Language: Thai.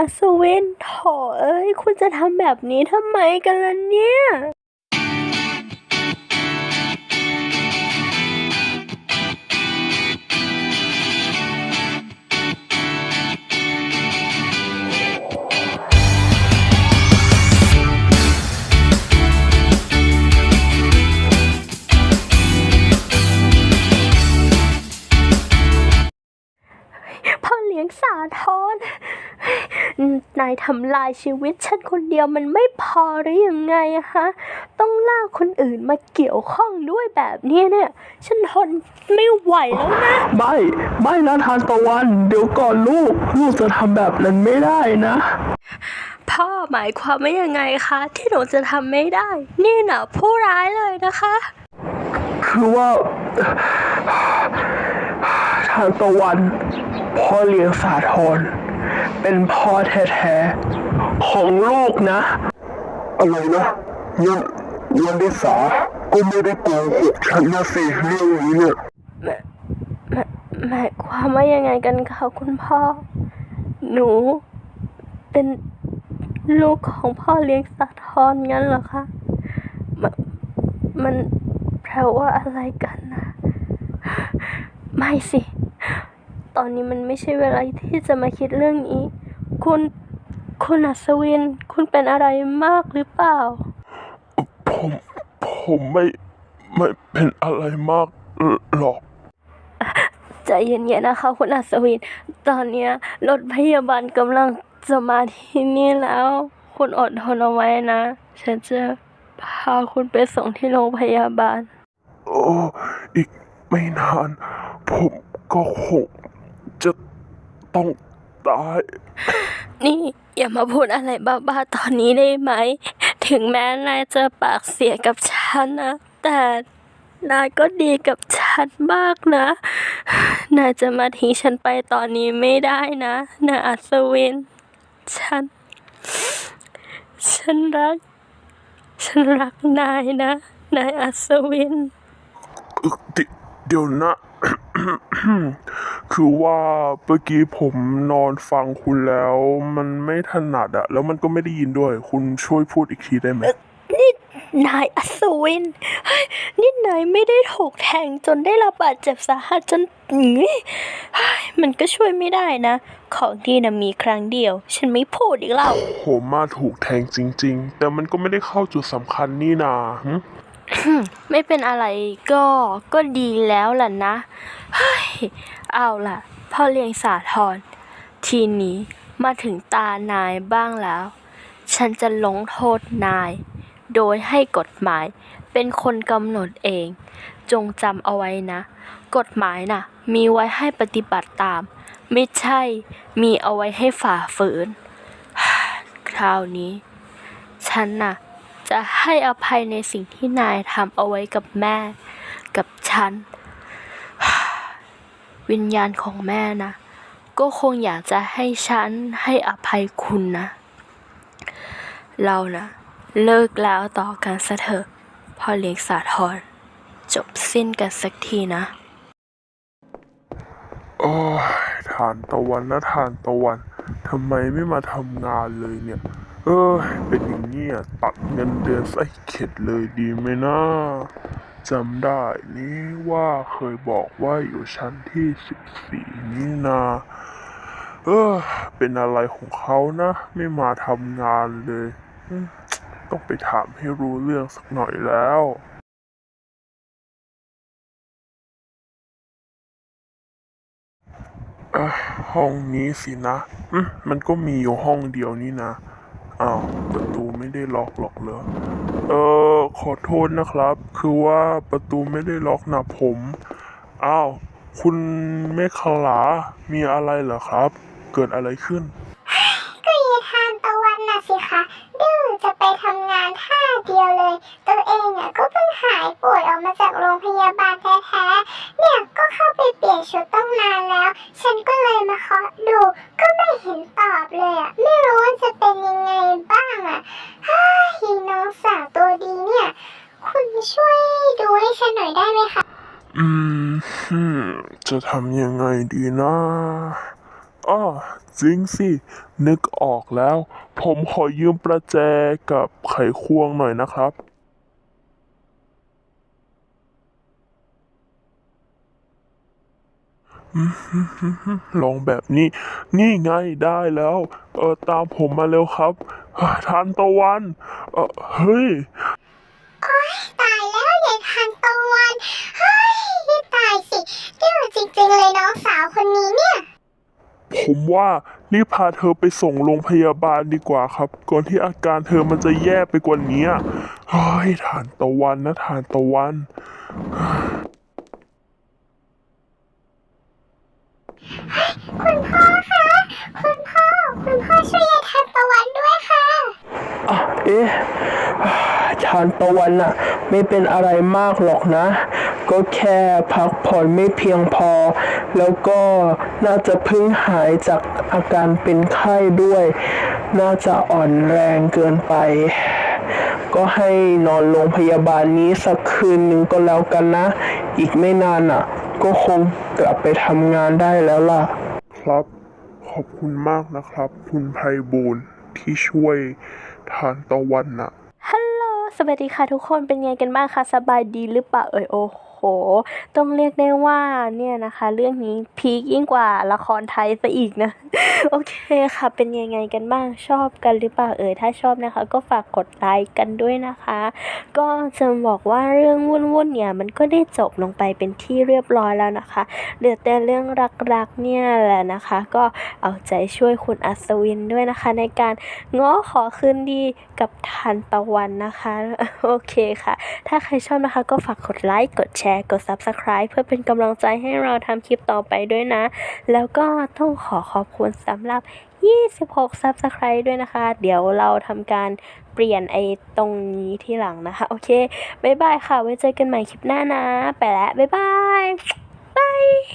อัศวินโถเอ้ย คุณจะทำแบบนี้ทำไมกันล่ะเนี่ย นายทำลายชีวิตฉันคนเดียวมันไม่พอหรือยังไงอะฮะ ต้องลากคนอื่นมาเกี่ยวข้องด้วยแบบเนี้ยเนี่ย ฉันทนไม่ไหวแล้วนะไม่ไม่นะทานตะวัน เดี๋ยวก่อนลูก ลูกจะทำแบบนั้นไม่ได้นะพ่อหมายความว่ายังไงคะ ที่หนูจะทำไม่ได้ นี่น่ะผู้ร้ายเลยนะคะ คือว่าทานตะวันพ่อเลี้ยงสาธร เป็นพ่อแท้ๆของลูกนะ อะไรนะยันยันดิสาก็ไม่ได้โกหกฉันนะสิเรื่องนี้เนี่ยหมายหมายความว่ายังไงกันคะคุณพ่อ หนู เป็นลูกของพ่อเลี้ยงสาทรงั้นเหรอคะมนมันแปลว่าอะไรกันนะ ไม่สิ ตอนนี้มันไม่ใช่เวลาที่จะมาคิดเรื่องนี้ คุณคุณอัศวิน คุณเป็นอะไรมากหรือเปล่า ผมผมไม่ไม่เป็นอะไรมากหรอกใจเย็นๆนะคะ คุณอัศวิน ตอนเนี้ยรถพยาบาลกำลังจะมาที่นี่แล้ว คุณอดทนเอาไว้นะ ฉันจะพาคุณไปส่งที่โรงพยาบาล โอ้ อีกไม่นาน ผมก็คงจะ ต้องตาย นี่อย่ามาพูดอะไรบ้าๆตอนนี้ได้ไหม ถึงแม้นายจะปากเสียกับฉันนะ แต่นายก็ดีกับฉันมากนะ นายจะมาทิ้งฉันไปตอนนี้ไม่ได้นะนายอัศวิน ฉัน ฉันรัก ฉันรักนายนะ นายอัศวินเอ่อเดเดี๋ยวนะ คือว่าเมื่อกี้ผมนอนฟังคุณแล้วมันไม่ถนัดอะแล้วมันก็ไม่ได้ยินด้วย คุณช่วยพูดอีกทีได้ไหมนี่นายอัศวินเฮ้ยนี่นายไม่ได้ถูกแทงจนได้รับบาดเจ็บสาหัสจนอื้อเฮ้ยมันก็ช่วยไม่ได้นะ ของที่นะมีครั้งเดียว ฉันไม่พูดอีกแล้วผมมาถูกแทงจริง ๆ แต่มันก็ไม่ได้เข้าจุดสำคัญนี่นาหึ ไม่เป็นอะไรก็ก็ดีแล้วล่ะนะ เฮ้ย เอาล่ะ พ่อเลี้ยงสาทรทีนี้มาถึงตานายบ้างแล้ว ฉันจะลงโทษนาย โดยให้กฎหมายเป็นคนกำหนดเอง จงจำเอาไว้นะ กฎหมายน่ะ มีไว้ให้ปฏิบัติตาม ไม่ใช่มีเอาไว้ให้ฝ่าฝืน คราวนี้ ฉันน่ะ จะให้อภัยในสิ่งที่นายทำเอาไว้กับแม่ กับฉัน วิญญาณของแม่นะ ก็คงอยากจะให้ฉันให้อภัยคุณนะ เรานะเลิกแล้วต่อกันซะเถอะพ่อเลี้ยงสาธรจบสิ้นกันสักทีนะ โอ้ยทานตะวันนะทานตะวันทำไมไม่มาทำงานเลยเนี่ย เออเป็นอย่าง เงี้ยตัดเงินเดือนให้เข็ดเลยดีไหมนะจำได้นี่ว่าเคยบอกว่าอยู่ชั้นที่สิบสี่นี่นาเออเป็นอะไรของเขานะ ไม่มาทำงานเลย ต้องไปถามให้รู้เรื่องสักหน่อยแล้วห้องนี้สินะ มันก็มีอยู่ห้องเดียวนี่นะ อ้าวประตูไม่ได้ล็อกหรอกเหรอ เออขอโทษนะครับ คือว่าประตูไม่ได้ล็อกนะผม อ้าว คุณเมฆลา มีอะไรเหรอครับ เกิดอะไรขึ้น เองอะก็เพิ่งหายป่วยออกมาจากโรงพยาบาลแท้ๆ เนี่ยก็เข้าไปเปลี่ยนชุดตั้งนานแล้ว ฉันก็เลยมาเคาะดู ก็ไม่เห็นตอบเลยอะ ไม่รู้ว่าจะเป็นยังไงบ้างอะฮ่าฮีน้องสาวตัวดีเนี่ย คุณช่วยดูให้ฉันหน่อยได้ไหมคะ อืมฮึจะทำยังไงดีนะอ้อจริงสิ นึกออกแล้ว ผมขอยืมประแจกับไขควงหน่อยนะครับ อืม ลองแบบนี้ นี่ไงได้แล้ว เออตามผมมาเร็วครับเฮ้ยทานตะวัน เออเฮ้ยตายแล้วยายทานตะวันเฮ้ยตายสิดื้อจริงๆเลยน้องสาวคนนี้เนี่ย ผมว่ารีบพาเธอไปส่งโรงพยาบาลดีกว่าครับ ก่อนที่อาการเธอมันจะแย่ไปกว่านี้เฮ้ยทานตะวันนะทานตะวัน คุณพ่อคะ คุณพ่อ คุณพ่อช่วยยายทานตะวันด้วยค่ะ อะเอ๊ะทานตะวันน่ะ ไม่เป็นอะไรมากหรอกนะ ก็แค่พักผ่อนไม่เพียงพอ แล้วก็น่าจะเพิ่งหายจากอาการเป็นไข้ด้วย น่าจะอ่อนแรงเกินไป ก็ให้นอนโรงพยาบาลนี้สักคืนหนึ่งก็แล้วกันนะ อีกไม่นานอะ ก็คงกลับไปทำงานได้แล้วล่ะ ครับ ขอบคุณมากนะครับ คุณไพบูลย์ที่ช่วยทานตะวันน่ะฮัลโหล สวัสดีค่ะทุกคน เป็นไงกันบ้างคะ สบายดีหรือเปล่าเอ่ยโอ้โห ห ต้องเรียกได้ว่าเนี่ยนะคะ เรื่องนี้พีคยิ่งกว่าละครไทยซะอีกนะ โอเคค่ะ เป็นยังไงกันบ้างชอบกันหรือเปล่าเอ่ยถ้าชอบนะคะ ก็ฝากกดไลค์กันด้วยนะคะ ก็จะบอกว่าเรื่องวุ่นๆเนี่ยมันก็ได้จบลงไปเป็นที่เรียบร้อยแล้วนะคะเหลือแต่เรื่องรักๆเนี่ยแหละนะคะ ก็เอาใจช่วยคุณอัศวินด้วยนะคะ ในการง้อขอคืนดีกับทันตะวันนะคะ โอเคค่ะ ถ้าใครชอบนะคะก็ฝากกดไลค์กดแชร์กด Subscribe เพื่อเป็นกำลังใจให้เราทำคลิปต่อไปด้วยนะ แล้วก็ต้องขอขอบคุณสำหรับ 26 Subscribe ด้วยนะคะ เดี๋ยวเราทำการเปลี่ยนไอ้ตรงนี้ที่หลังนะคะ โอเคบ๊ายบายค่ะ ไว้เจอกันใหม่คลิปหน้านะ ไปแล้วบ๊ายบายบาย